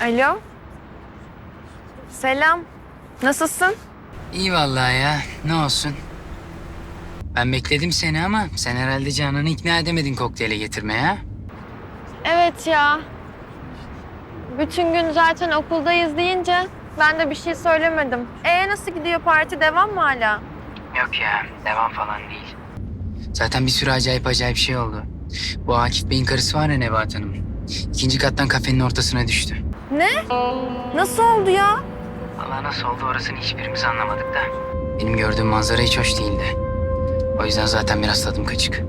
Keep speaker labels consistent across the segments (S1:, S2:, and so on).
S1: Alo. Selam. Nasılsın?
S2: İyi vallahi ya. Ne olsun. Ben bekledim seni ama sen herhalde Canan'ı ikna edemedin kokteyle getirmeye ha?
S1: Evet ya. Bütün gün zaten okuldayız deyince ben de bir şey söylemedim. E nasıl gidiyor parti? Devam mı hala?
S2: Yok ya. Devam falan değil. Zaten bir sürü acayip acayip şey oldu. Bu Akif Bey'in karısı var ya Nebahat Hanım. İkinci kattan kafenin ortasına düştü.
S1: Ne? Nasıl oldu ya?
S2: Vallahi nasıl oldu orasını hiçbirimiz anlamadık da. Benim gördüğüm manzara hiç hoş değildi. O yüzden zaten biraz tadım kaçık.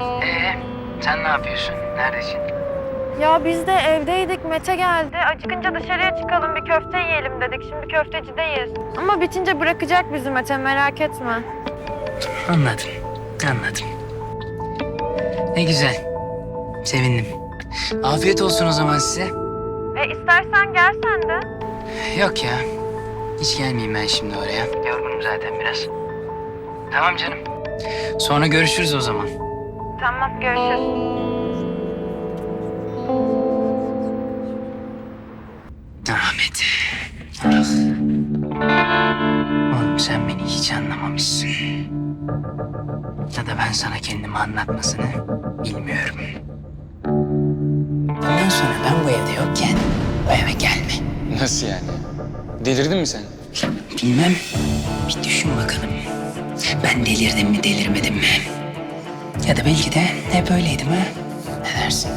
S2: Ee, sen ne yapıyorsun? Neredesin?
S1: Ya biz de evdeydik. Mete geldi. Acıkınca dışarıya çıkalım bir köfte yiyelim dedik. Şimdi köftecideyiz. Ama bitince bırakacak bizi Mete merak etme.
S2: Anladım. Anladım. Ne güzel. Sevindim. Afiyet olsun o zaman size.
S1: E istersen gel sen de.
S2: Yok ya. Hiç gelmeyeyim ben şimdi oraya. Yorgunum zaten biraz. Tamam canım. Sonra görüşürüz o zaman.
S1: Tamam görüşürüz.
S2: Ahmet. Ah. Oğlum sen beni hiç anlamamışsın. Ya da ben sana kendimi anlatmasını bilmiyorum. Bundan sonra ben bu evde yokken bu eve gelme.
S3: Nasıl yani? Delirdin mi sen?
S2: Bilmem. Bir düşün bakalım. Ben delirdim mi delirmedim mi? Ya da belki de hep öyleydim ha? Ne dersin?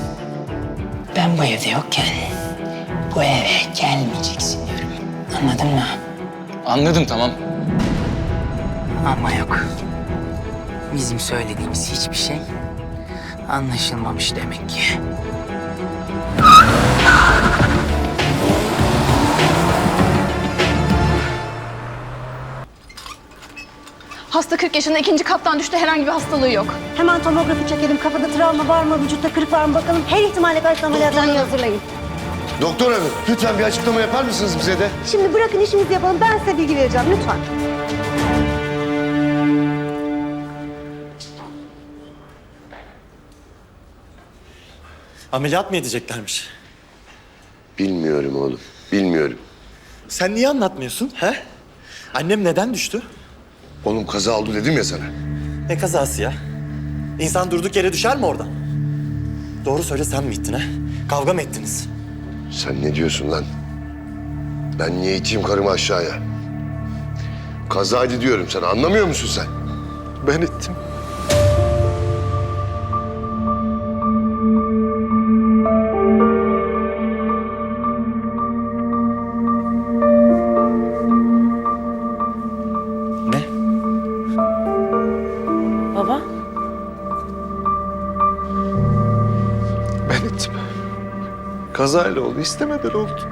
S2: Ben bu evde yokken bu eve gelmeyeceksin diyorum. Anladın mı?
S3: Anladım tamam.
S2: Ama yok. Bizim söylediğimiz hiçbir şey anlaşılmamış demek ki.
S4: Hasta 40 yaşında ikinci kattan düştü. Herhangi bir hastalığı yok.
S5: Hemen tomografi çekelim. Kafada travma var mı? Vücutta kırık var mı bakalım. Her ihtimale karşı ameliyatlarını hazırlayın.
S6: Doktor hanım lütfen bir açıklama yapar mısınız bize de?
S5: Şimdi bırakın işimizi yapalım. Ben size bilgi vereceğim lütfen.
S7: Ameliyat mı edeceklermiş?
S6: Bilmiyorum oğlum, bilmiyorum.
S7: Sen niye anlatmıyorsun? He? Annem neden düştü?
S6: Oğlum kaza oldu dedim ya sana.
S7: Ne kazası ya? İnsan durduk yere düşer mi oradan? Doğru söyle sen mi ittin ha? Kavga mı ettiniz?
S6: Sen ne diyorsun lan? Ben niye iteyim karımı aşağıya? Kazaydı diyorum sana, anlamıyor musun sen?
S7: Ben ettim.
S8: Kazayla oldu, istemeden oldu.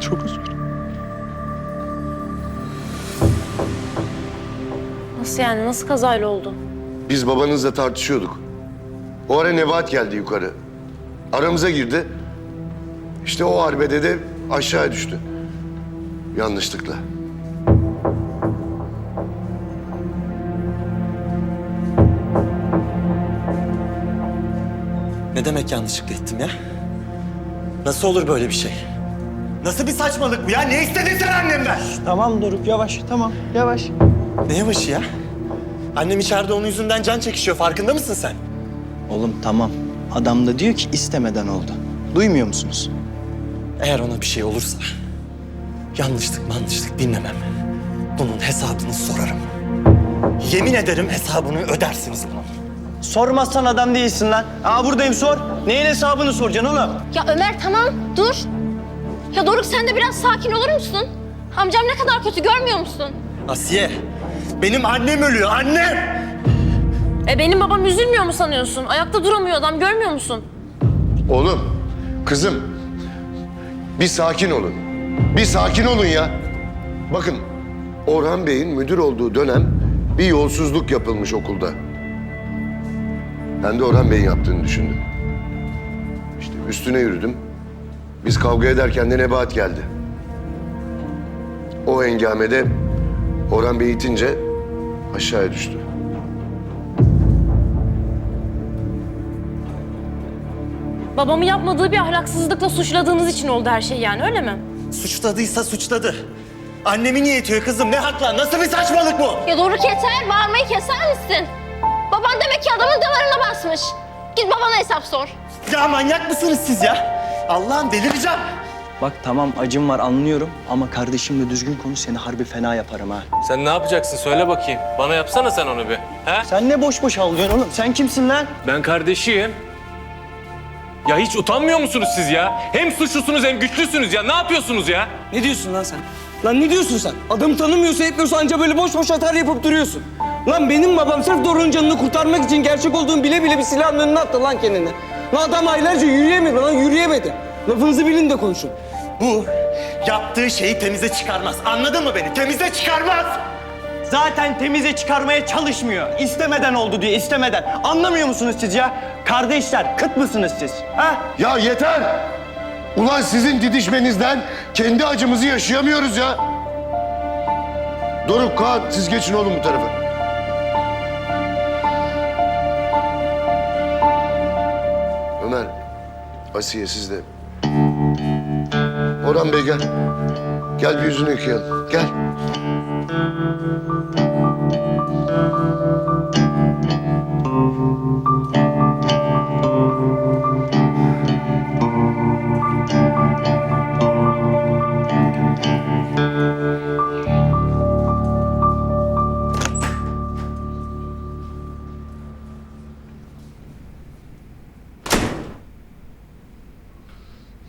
S8: Çok üzgünüm.
S1: Nasıl yani? Nasıl kazayla oldu?
S6: Biz babanızla tartışıyorduk. O ara Nebahat geldi yukarı. Aramıza girdi. İşte o arbede de aşağı düştü. Yanlışlıkla.
S7: Ne demek yanlışlıkla ettim ya? Nasıl olur böyle bir şey? Nasıl bir saçmalık bu ya? Ne istedin sen annemden?
S9: Tamam Doruk yavaş tamam yavaş.
S7: Ne yavaşı ya? Annem içeride onun yüzünden can çekişiyor. Farkında mısın sen?
S9: Oğlum tamam. Adam da diyor ki istemeden oldu. Duymuyor musunuz?
S7: Eğer ona bir şey olursa yanlışlık manlışlık bilmemem. Bunun hesabını sorarım. Yemin ederim hesabını ödersiniz bunun.
S9: Sormazsan adam değilsin lan. Aa buradayım sor. Neyin hesabını soracaksın oğlum?
S4: Ya Ömer tamam dur. Ya Doruk sen de biraz sakin olur musun? Amcam ne kadar kötü görmüyor musun?
S7: Asiye, benim annem ölüyor, annem!
S1: E benim babam üzülmüyor mu sanıyorsun? Ayakta duramıyor adam görmüyor musun?
S6: Oğlum, kızım. Bir sakin olun. Bir sakin olun ya. Bakın, Orhan Bey'in müdür olduğu dönem bir yolsuzluk yapılmış okulda. Ben de Orhan Bey'in yaptığını düşündüm. İşte üstüne yürüdüm. Biz kavga ederken de Nebahat geldi. O hengamede Orhan Bey itince aşağıya düştü.
S10: Babamı yapmadığı bir ahlaksızlıkla suçladığınız için oldu her şey yani öyle mi?
S7: Suçladıysa suçladı. Annemi niye itiyor kızım? Ne hakla? Nasıl bir saçmalık bu?
S4: Ya Doruk yeter, bağırmayı keser misin? Baban demek ki adamın damarına basmış. Git babana hesap sor.
S7: Ya manyak mısınız siz ya? Allah'ım delireceğim.
S9: Bak tamam acım var anlıyorum ama kardeşimle düzgün konuş seni harbi fena yaparım ha.
S11: Sen ne yapacaksın söyle bakayım. Bana yapsana sen onu bir. He?
S9: Sen ne boş boş ağlıyorsun oğlum? Sen kimsin lan?
S11: Ben kardeşiyim. Ya hiç utanmıyor musunuz siz ya? Hem suçlusunuz hem güçlüsünüz ya. Ne yapıyorsunuz ya?
S12: Ne diyorsun lan sen? Lan ne diyorsun sen? Adamı tanımıyorsa etmiyorsa anca böyle boş boş atar yapıp duruyorsun. Lan benim babam sırf Doruk'un canını kurtarmak için gerçek olduğunu bile bile bir silahın önüne attı lan kendini. Lan adam aylarca yürüyemedi lan yürüyemedi. Lafınızı bilin de konuşun.
S7: Bu yaptığı şeyi temize çıkarmaz. Anladın mı beni? Temize çıkarmaz. Zaten temize çıkarmaya çalışmıyor. İstemeden oldu diye istemeden. Anlamıyor musunuz siz ya? Kardeşler kıt mısınız siz? Ha?
S6: Ya yeter! Ulan sizin didişmenizden kendi acımızı yaşayamıyoruz ya. Doruk, Kaan siz geçin oğlum bu tarafa. Asiye siz de. Orhan Bey gel. Gel bir yüzünü yıkayalım. Gel.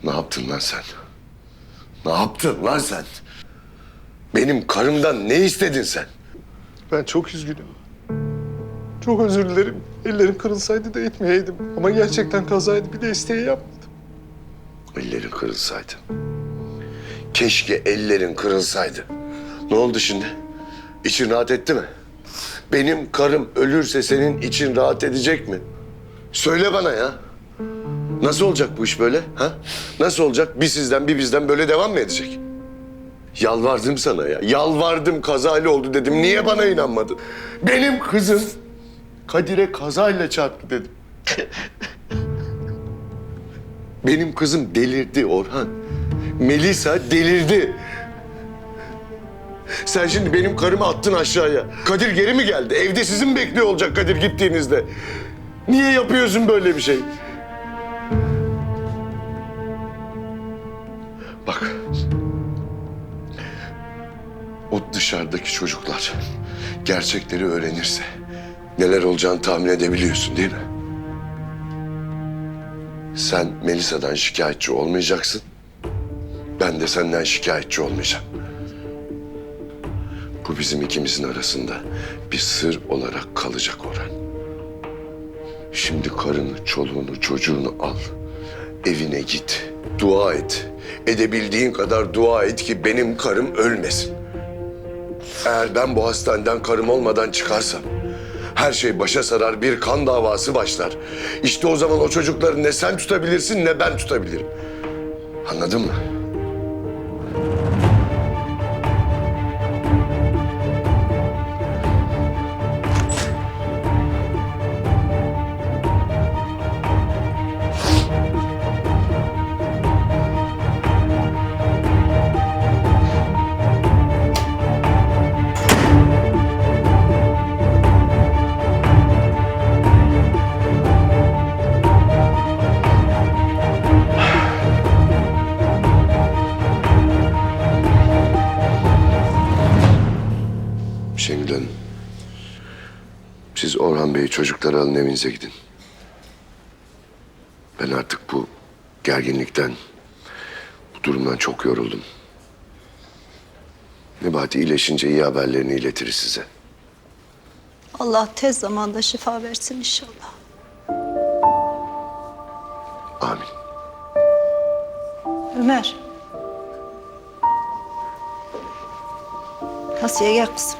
S6: Ne yaptın lan sen? Ne yaptın lan sen? Benim karımdan ne istedin sen?
S8: Ben çok üzgünüm. Çok özür dilerim. Ellerim kırılsaydı da etmeyeydim. Ama gerçekten kazaydı. Bir de isteği yapmadım.
S6: Ellerin kırılsaydı. Keşke ellerin kırılsaydı. Ne oldu şimdi? İçin rahat etti mi? Benim karım ölürse senin için rahat edecek mi? Söyle bana ya. Nasıl olacak bu iş böyle? Ha? Nasıl olacak? Bir sizden bir bizden böyle devam mı edecek? Yalvardım sana ya. Yalvardım kazayla oldu dedim. Niye bana inanmadın? Benim kızım Kadir'e kazayla çarptı dedim. Benim kızım delirdi Orhan. Melisa delirdi. Sen şimdi benim karımı attın aşağıya. Kadir geri mi geldi? Evde sizi mi bekliyor olacak Kadir gittiğinizde? Niye yapıyorsun böyle bir şey? Bak. O dışarıdaki çocuklar gerçekleri öğrenirse neler olacağını tahmin edebiliyorsun değil mi? Sen Melisa'dan şikayetçi olmayacaksın. Ben de senden şikayetçi olmayacağım. Bu bizim ikimizin arasında bir sır olarak kalacak Orhan. Şimdi karını, çoluğunu, çocuğunu al. Evine git. Dua et. Edebildiğin kadar dua et ki benim karım ölmesin. Eğer ben bu hastaneden karım olmadan çıkarsam her şey başa sarar bir kan davası başlar. İşte o zaman o çocukları ne sen tutabilirsin ne ben tutabilirim. Anladın mı? Siz Orhan Bey'i çocukları alın evinize gidin. Ben artık bu gerginlikten, bu durumdan çok yoruldum. Nebati iyileşince iyi haberlerini iletiriz size.
S5: Allah tez zamanda şifa versin inşallah.
S6: Amin.
S5: Ömer. Asiye gel kızım.